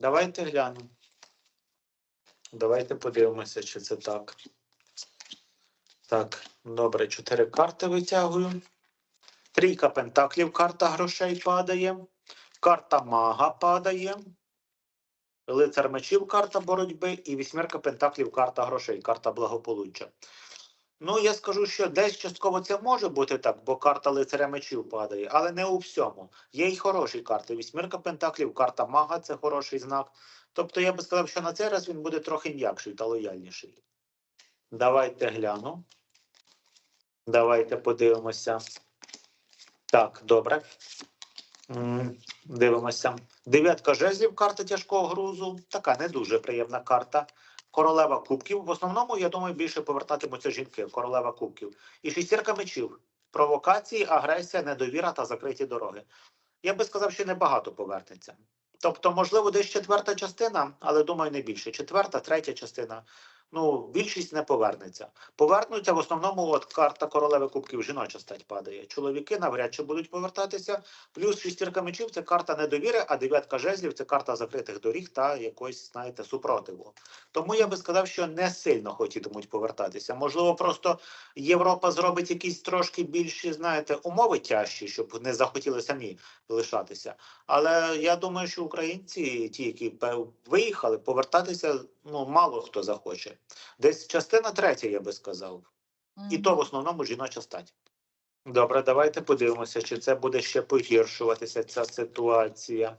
Давайте глянемо. Давайте подивимося, чи це так. Так, добре, чотири карти витягую. Трійка пентаклів, карта грошей падає. Карта мага падає. Лицар мечів, карта боротьби, і вісьмерка пентаклів, карта грошей, карта благополуччя. Ну, я скажу, що десь частково це може бути так, бо карта лицаря мечів падає, але не у всьому. Є й хороші карти. Вісьмірка пентаклів, карта мага це хороший знак. Тобто я би сказав, що на цей раз він буде трохи м'якший та лояльніший. Давайте гляну. Давайте подивимося. Так, добре. Дивимося. Дев'ятка жезлів, карта тяжкого грузу. Така не дуже приємна карта. Королева кубків. В основному, я думаю, більше повертатимуться жінки. Королева кубків. І шістірка мечів. Провокації, агресія, недовіра та закриті дороги. Я би сказав, що небагато повернеться. Тобто, можливо, десь четверта частина, але думаю, не більше. Четверта, третя частина. Ну, більшість не повернеться. Повернуться в основному от карта королеви кубків жіноча стать падає. Чоловіки навряд чи будуть повертатися. Плюс шістірка мечів це карта недовіри, а дев'ятка жезлів це карта закритих доріг та якось, знаєте, супротиву. Тому я би сказав, що не сильно хотітимуть повертатися. Можливо, просто Європа зробить якісь трошки більші, знаєте, умови тяжчі, щоб не захотіли самі лишатися. Але я думаю, що українці, ті, які виїхали, повертатися ну мало хто захоче. Десь частина третя, я би сказав. І то в основному жіноча стать. Добре, давайте подивимося, чи це буде ще погіршуватися ця ситуація.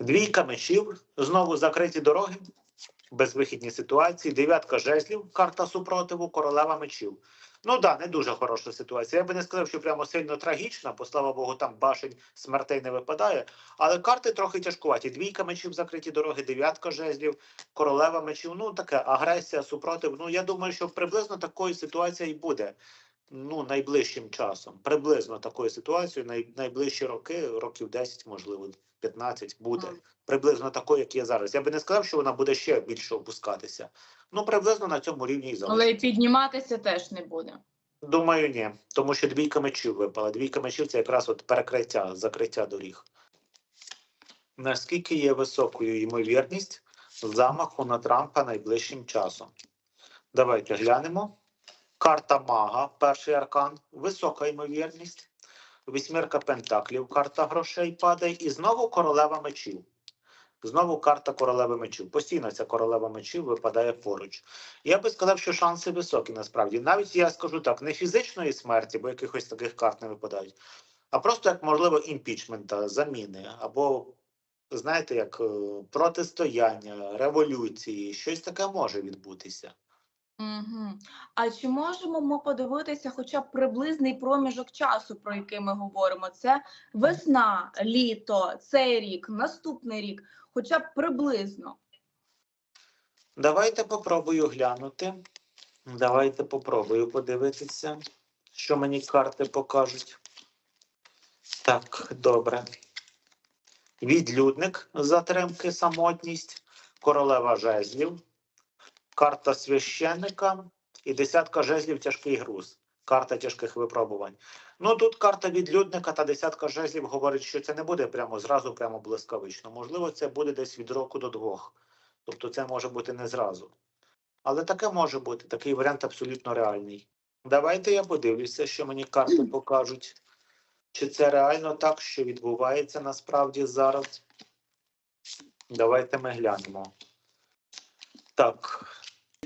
Двійка мечів, знову закриті дороги, безвихідні ситуації, дев'ятка жезлів, карта супротиву, королева мечів. Ну да, не дуже хороша ситуація. Я би не сказав, що прямо сильно трагічна, бо слава Богу, там башень смертей не випадає. Але карти трохи тяжкуваті. Двійка мечів, закриті дороги, дев'ятка жезлів, королева мечів. Ну таке агресія, супротив. Ну я думаю, що приблизно такої ситуації і буде. Ну, найближчим часом. Приблизно такою ситуацією, най, найближчі роки, років 10, можливо, 15 буде. Приблизно такою, як є зараз. Я би не сказав, що вона буде ще більше опускатися. Ну, приблизно на цьому рівні і залишиться. Але й підніматися теж не буде. Думаю, ні. Тому що двійка мечів випала. Двійка мечів це якраз от перекриття, закриття доріг. Наскільки є високою ймовірність замаху на Трампа найближчим часом? Давайте глянемо. Карта мага, перший аркан, висока ймовірність. Вісьмірка пентаклів, карта грошей падає. І знову королева мечів. Знову карта королеви мечів. Постійно ця королева мечів випадає поруч. Я би сказав, що шанси високі насправді. Навіть я скажу так, не фізичної смерті, бо якихось таких карт не випадають, а просто як можливо імпічмента, заміни, або знаєте, як е, протистояння, революції, щось таке може відбутися. Угу. А чи можемо ми подивитися хоча б приблизний проміжок часу, про який ми говоримо? Це весна, літо, цей рік, наступний рік, хоча б приблизно. Давайте попробую глянути. Давайте попробую подивитися, що мені карти покажуть. Так, добре. Відлюдник затримки, самотність, королева жезлів, карта священника і десятка жезлів тяжкий груз. Карта тяжких випробувань. Ну тут карта відлюдника та десятка жезлів говорить, що це не буде прямо зразу, прямо блискавично. Можливо, це буде десь від року до двох. Тобто це може бути не зразу. Але таке може бути, такий варіант абсолютно реальний. Давайте я подивлюся, що мені карти покажуть. Чи це реально так, що відбувається насправді зараз? Давайте ми глянемо. Так.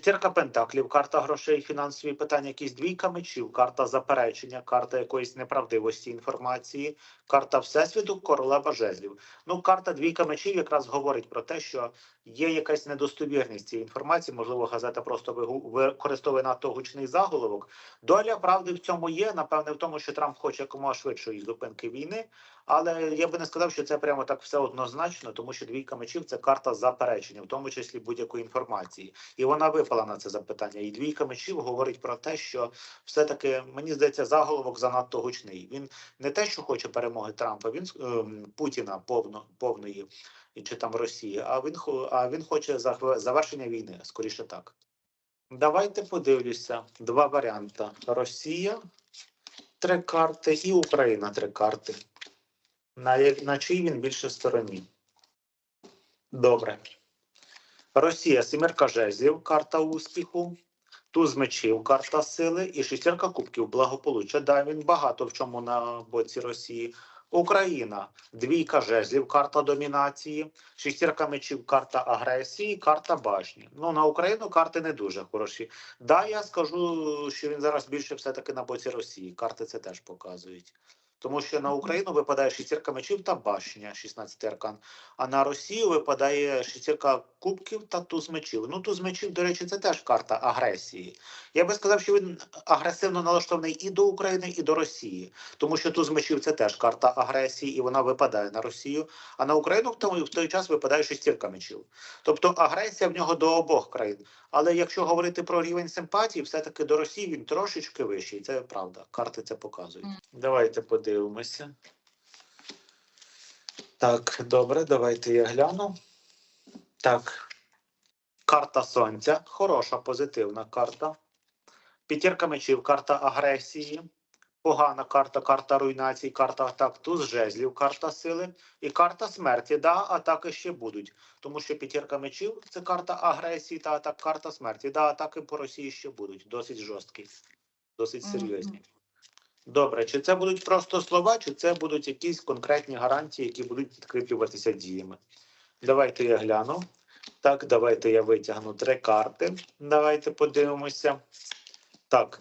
П'ятірка пентаклів, карта грошей, фінансові питання, якісь двійка мечів, карта заперечення, карта якоїсь неправдивості інформації, карта Всесвіту, королева жезлів. Ну, карта двійка мечів якраз говорить про те, що є якась недостовірність цієї інформації. Можливо, газета просто використовує надто гучний заголовок. Доля правди в цьому є. Напевне, в тому, що Трамп хоче якомога швидшої зупинки війни. Але я би не сказав, що це прямо так все однозначно, тому що двійка мечів це карта заперечення, в тому числі будь-якої інформації. І вона випала на це запитання. І двійка мечів говорить про те, що все-таки мені здається, заголовок занадто гучний. Він не те, що хоче перемоги Трампа, він ем, Путіна повно повної чи там Росії, а він а він хоче завершення війни, скоріше так. Давайте подивлюся. Два варіанти: Росія, три карти, і Україна три карти. На, на чий він більше стороні? Добре. Росія сімерка жезлів, карта успіху, туз мечів, карта сили і шістірка кубків благополуччя. Да, він багато в чому на боці Росії. Україна двійка жезлів, карта домінації, шістірка мечів, карта агресії, карта башні. Ну на Україну карти не дуже хороші. Да, я скажу, що він зараз більше все-таки на боці Росії. Карти це теж показують. Тому що на Україну випадає шістірка мечів та башня, 16 аркан. А на Росію випадає шістірка кубків та туз мечів. Ну, туз мечів, до речі, це теж карта агресії. Я би сказав, що він агресивно налаштований і до України, і до Росії. Тому що туз мечів це теж карта агресії, і вона випадає на Росію. А на Україну в той, в той час випадає шістірка мечів. Тобто агресія в нього до обох країн. Але якщо говорити про рівень симпатії, все-таки до Росії він трошечки вищий. Це правда. Карти це показують. Давайте подивимося. Так, добре, давайте я гляну. Так. Карта Сонця. Хороша, позитивна карта. П'ятірка мечів, карта агресії. Погана карта, карта руйнації, карта атак, туз жезлів, карта сили і карта смерті. Да, атаки ще будуть. Тому що п'ятірка мечів це карта агресії та атак, карта смерті. Да, атаки по Росії ще будуть. Досить жорсткі, досить серйозні. Добре, чи це будуть просто слова, чи це будуть якісь конкретні гарантії, які будуть підкріплюватися діями? Давайте я гляну. Так, давайте я витягну три карти. Давайте подивимося. Так,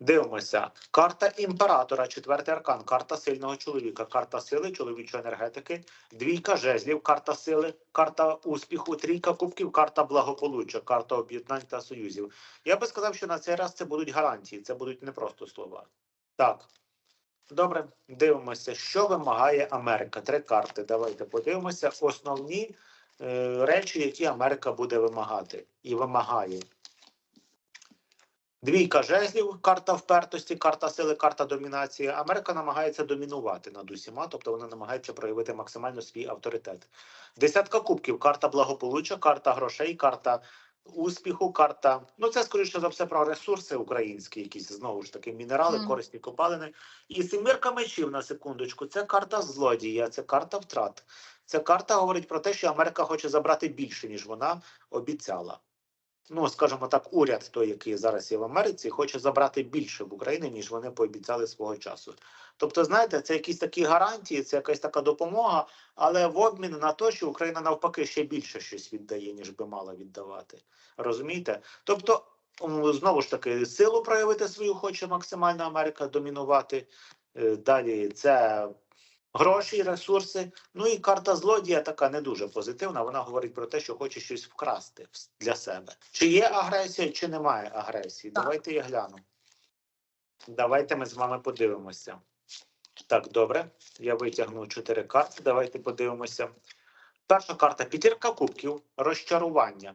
дивимося. Карта імператора, четвертий аркан, карта сильного чоловіка, карта сили, чоловічої енергетики, двійка жезлів, карта сили, карта успіху, трійка кубків, карта благополуччя, карта об'єднань та союзів. Я би сказав, що на цей раз це будуть гарантії, це будуть не просто слова. Так. Добре, дивимося, що вимагає Америка. Три карти. Давайте подивимося. Основні е, речі, які Америка буде вимагати і вимагає. Двійка жезлів, карта впертості, карта сили, карта домінації. Америка намагається домінувати над усіма, тобто вона намагається проявити максимально свій авторитет. Десятка кубків, карта благополуччя, карта грошей, карта успіху, карта. Ну, це скоріше за все про ресурси українські, якісь знову ж таки мінерали, mm. корисні копалини. І семірка мечів на секундочку. Це карта злодія, це карта втрат. Ця карта говорить про те, що Америка хоче забрати більше, ніж вона обіцяла. Ну, скажімо так, уряд, той, який зараз є в Америці, хоче забрати більше в Україні, ніж вони пообіцяли свого часу. Тобто, знаєте, це якісь такі гарантії, це якась така допомога, але в обмін на те, що Україна навпаки ще більше щось віддає, ніж би мала віддавати. Розумієте? Тобто, знову ж таки, силу проявити свою хоче максимально Америка домінувати. Е, Далі це гроші, ресурси. Ну і карта злодія така не дуже позитивна. Вона говорить про те, що хоче щось вкрасти для себе. Чи є агресія, чи немає агресії? Так. Давайте я гляну. Давайте ми з вами подивимося. Так, добре. Я витягну чотири карти. Давайте подивимося. Перша карта п'ятірка кубків, розчарування.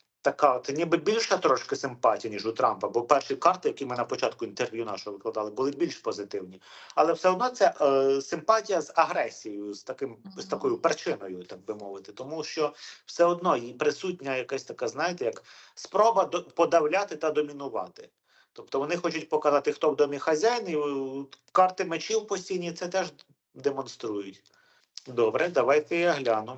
така от ніби більша трошки симпатія, ніж у Трампа, бо перші карти, які ми на початку інтерв'ю нашого викладали, були більш позитивні. Але все одно це е, симпатія з агресією, з таким з такою причиною, так би мовити, тому що все одно їй присутня якась така, знаєте, як спроба до- подавляти та домінувати. Тобто вони хочуть показати, хто в домі хазяїн, і е, карти мечів постійні це теж демонструють. Добре, давайте я гляну.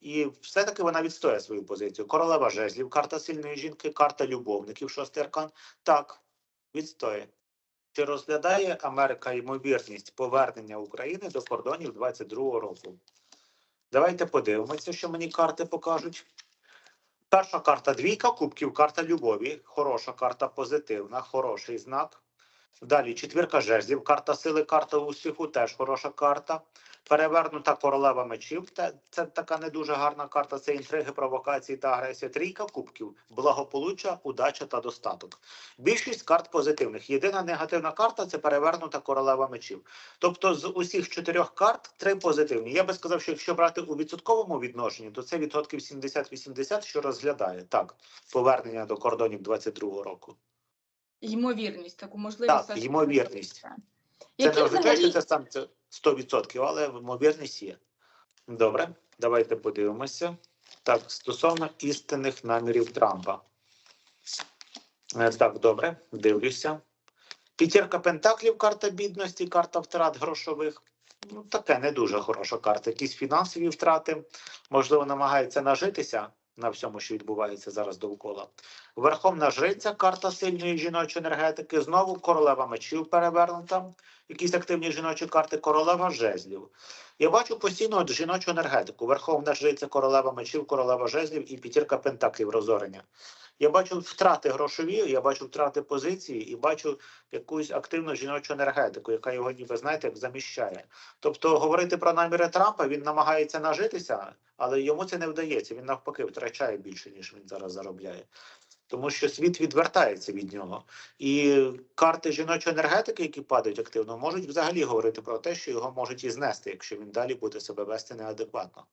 і все-таки вона відстоює свою позицію. Королева жезлів, карта сильної жінки, карта любовників, шостий аркан. Так, відстоює. Чи розглядає Америка ймовірність повернення України до кордонів 22-го року? Давайте подивимося, що мені карти покажуть. Перша карта двійка кубків, карта любові. Хороша карта позитивна, хороший знак. Далі четвірка жезлів, карта сили, карта успіху, теж хороша карта. Перевернута королева мечів. Це така не дуже гарна карта. Це інтриги, провокації та агресія. Трійка кубків, благополуччя, удача та достаток. Більшість карт позитивних. Єдина негативна карта це перевернута королева мечів. Тобто з усіх чотирьох карт три позитивні. Я би сказав, що якщо брати у відсотковому відношенні, то це відсотків 70-80, що розглядає так повернення до кордонів 22-го року. Ймовірність, таку можливість. Так, ймовірність. це. Це не означає, що це сам це 100%, але ймовірність є. Добре, давайте подивимося. Так, стосовно істинних намірів Трампа. Е, Так, добре, дивлюся. П'ятірка Пентаклів, карта бідності, карта втрат грошових. Ну, таке не дуже хороша карта. Якісь фінансові втрати. Можливо, намагається нажитися на всьому, що відбувається зараз довкола. Верховна жриця, карта сильної жіночої енергетики. Знову королева мечів перевернута. Якісь активні жіночі карти, королева жезлів. Я бачу постійно от жіночу енергетику. Верховна жриця, королева мечів, королева жезлів і п'ятірка пентаклів розорення. Я бачу втрати грошові, я бачу втрати позиції і бачу якусь активну жіночу енергетику, яка його ніби знаєте, як заміщає. Тобто говорити про наміри Трампа він намагається нажитися, але йому це не вдається. Він навпаки втрачає більше, ніж він зараз заробляє. Тому що світ відвертається від нього. І карти жіночої енергетики, які падають активно, можуть взагалі говорити про те, що його можуть і знести, якщо він далі буде себе вести неадекватно.